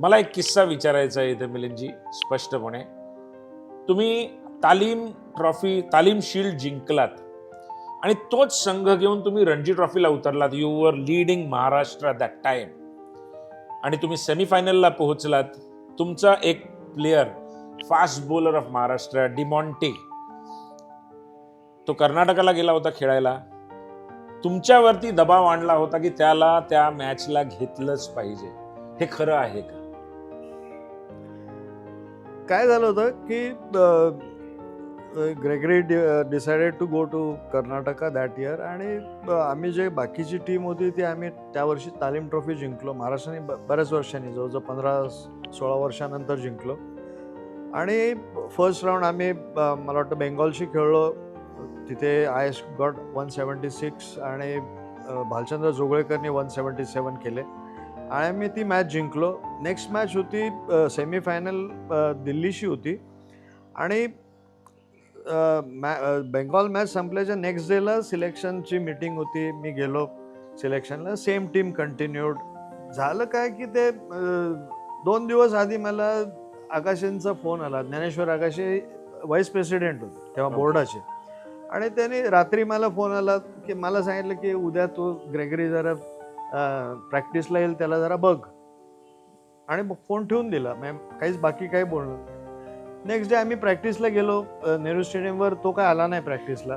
मला एक किस्सा विचारायचा आहे इथे मिलिंदजी स्पष्टपणे. तुम्ही तालीम ट्रॉफी तालीम शिल्ड जिंकलात आणि तोच संघ घेऊन तुम्ही रणजी ट्रॉफीला उतरलात. You were leading Maharashtra that time आणि तुम्ही सेमीफायनलला पोहोचलात. तुमचा एक player fast bowler of Maharashtra D'Monte तो कर्नाटकाला गेला होता खेळायला. तुमच्यावरती दबाव आणला होता की त्याला त्या मॅचला घेतलंच पाहिजे. हे खरं आहे का? काय झालं होतं की Gregory decided to go to Karnataka that year आणि आम्ही जे बाकीची टीम होती ती आम्ही त्या वर्षी तालीम ट्रॉफी जिंकलो. महाराष्ट्राने बऱ्याच वर्षांनी जवळजवळ पंधरा सोळा वर्षानंतर जिंकलो. आणि फर्स्ट राऊंड आम्ही मला वाटतं बेंगॉलशी खेळलो. तिथे I S got one seventy six आणि भालचंद्र जोगळेकरनी वन सेवन्टी सेवन केले. आणि आम्ही ती मॅच जिंकलो. नेक्स्ट मॅच होती सेमीफायनल दिल्लीशी होती. आणि मॅ बेंगॉल मॅच संपल्याच्या नेक्स्ट डेला सिलेक्शनची मीटिंग होती. मी गेलो सिलेक्शनला सेम टीम कंटिन्यूड झालं काय की ते दोन दिवस आधी मला आकाशेंचा फोन आला. ज्ञानेश्वर आकाशे व्हाईस प्रेसिडेंट होते तेव्हा. बोर्डाचे. आणि त्याने रात्री मला फोन आला की मला सांगितलं की उद्या तू ग्रेगरी जरा प्रॅक्टिसला येईल त्याला जरा बघ. आणि मग फोन ठेवून दिला. मॅम काहीच बाकी काही बोलणं नेक्स्ट डे आम्ही प्रॅक्टिसला गेलो. नेहरू स्टेडियमवर तो काय आला नाही प्रॅक्टिसला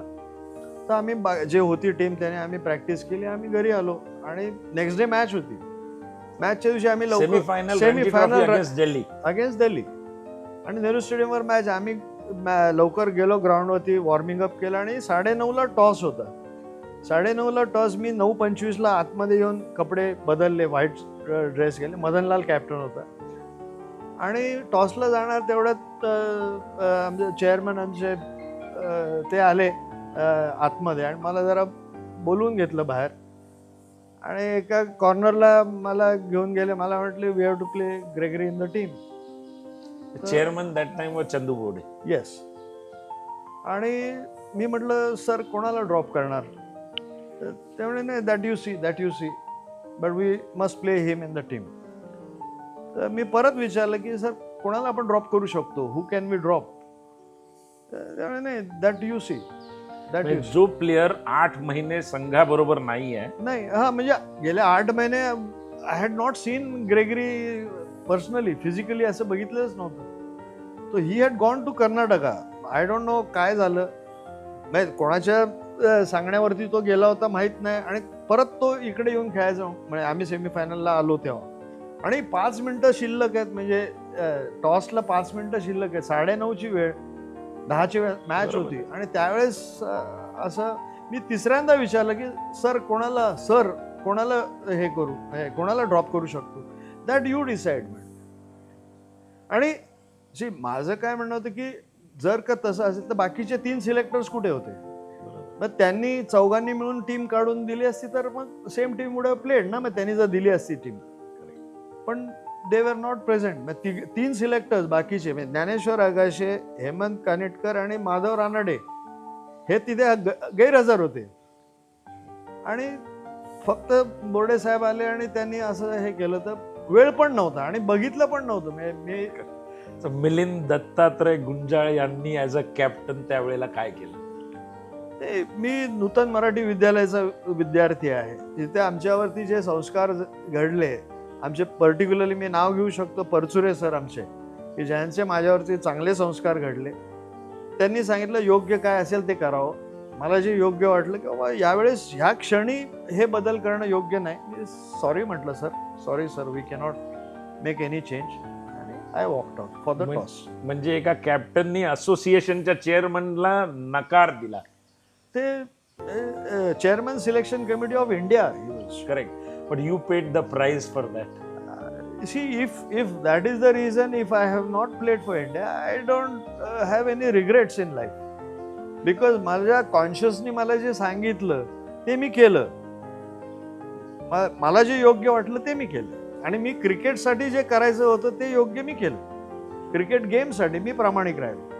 तर आम्ही बा जे होती टीम त्याने आम्ही प्रॅक्टिस केली. आम्ही घरी आलो. आणि नेक्स्ट डे मॅच होती. मॅचच्या दिवशी आम्ही लवकर सेमीफायनल दिल्ली. अगेन्स्ट दिल्ली. आणि नेहरू स्टेडियमवर मॅच आम्ही लवकर गेलो. ग्राउंडवरती वॉर्मिंग अप केलं. आणि साडेनऊला टॉस होता. साडेनऊला टॉस मी नऊ पंचवीसला आतमध्ये येऊन कपडे बदलले व्हाईट ड्रेस गेले मदनलाल कॅप्टन होता. आणि टॉसला जाणार तेवढ्यात आमचे चेअरमन आमचे ते आले आतमध्ये. आणि मला जरा बोलवून घेतलं बाहेर. आणि एका कॉर्नरला मला घेऊन गेले. मला म्हटले we have to play Gregory in the team chairman that time वर चंदू बोर्डे येस आणि मी म्हटलं सर कोणाला ड्रॉप करणार? तर ते म्हणे नाही that you see that you see but we must play him in the team तर मी परत विचारलं की सर कोणाला आपण ड्रॉप करू शकतो? हू कॅन वी ड्रॉप त्यामुळे नाही that you see that you जो प्लेअर आठ महिने संघाबरोबर नाही आहे नाही हा म्हणजे गेले आठ महिने I had not seen Gregory personally physically असं बघितलंच नव्हतं. तो he had gone to Karnataka I don't know काय झालं. नाही कोणाच्या सांगण्यावरती तो गेला होता माहीत नाही. आणि परत तो इकडे येऊन खेळायचा. म्हणजे आम्ही सेमीफायनलला आलो तेव्हा. आणि पाच मिनटं शिल्लक आहेत. म्हणजे टॉसला पाच मिनटं शिल्लक आहेत. साडेनऊची वेळ दहाची वेळ मॅच. होती. आणि त्यावेळेस असं मी तिसऱ्यांदा विचारलं की सर कोणाला सर कोणाला हे करू हे, कोणाला ड्रॉप करू शकतो? दॅट यू डिसाईड आणि जी माझं काय म्हणणं होतं की जर का तसं असेल तर बाकीचे तीन सिलेक्टर्स कुठे होते? मग त्यांनी चौघांनी मिळून टीम काढून दिली असती तर मग सेम टीम वुड प्लेड ना? मग त्यांनी जर दिली असती टीम पण दे वर नॉट प्रेझेंट मग ती- तीन सिलेक्टर्स बाकीचे म्हणजे ज्ञानेश्वर आगाशे हेमंत कानेटकर आणि माधव रानडे हे तिथे गैरहजर होते. आणि फक्त बोर्डे साहेब आले आणि त्यांनी असं हे केलं तर वेळ पण नव्हता आणि बघितलं पण नव्हतं. मी मिलिंद दत्तात्रय गुंजाळ यांनी ॲज अ कॅप्टन त्यावेळेला काय केलं? ते मी नूतन मराठी विद्यालयाचा विद्यार्थी आहे. तिथे आमच्यावरती जे संस्कार घडले आमचे पर्टिक्युलरली मी नाव घेऊ शकतो परचुरे सर आमचे की ज्यांचे माझ्यावरती चांगले संस्कार घडले. त्यांनी सांगितलं योग्य काय असेल ते करावं. मला जे योग्य वाटलं की बाबा यावेळेस ह्या क्षणी हे बदल करणं योग्य नाही. मी सॉरी म्हटलं sir sorry sir we cannot make any change आणि I walked out for the toss म्हणजे एका कॅप्टननी असोसिएशनच्या चेअरमनला नकार दिला. ते chairman selection committee of India correct but you paid the price for that if if that is the reason if i have not played for india i don't uh, have any regrets in life. Because माझ्या कॉन्शियसनी मला जे सांगितलं ते मी केलं. मला जे योग्य वाटलं ते मी केलं. आणि मी क्रिकेटसाठी जे करायचं होतं ते योग्य मी केलं. क्रिकेट गेमसाठी मी प्रामाणिक राहिलो.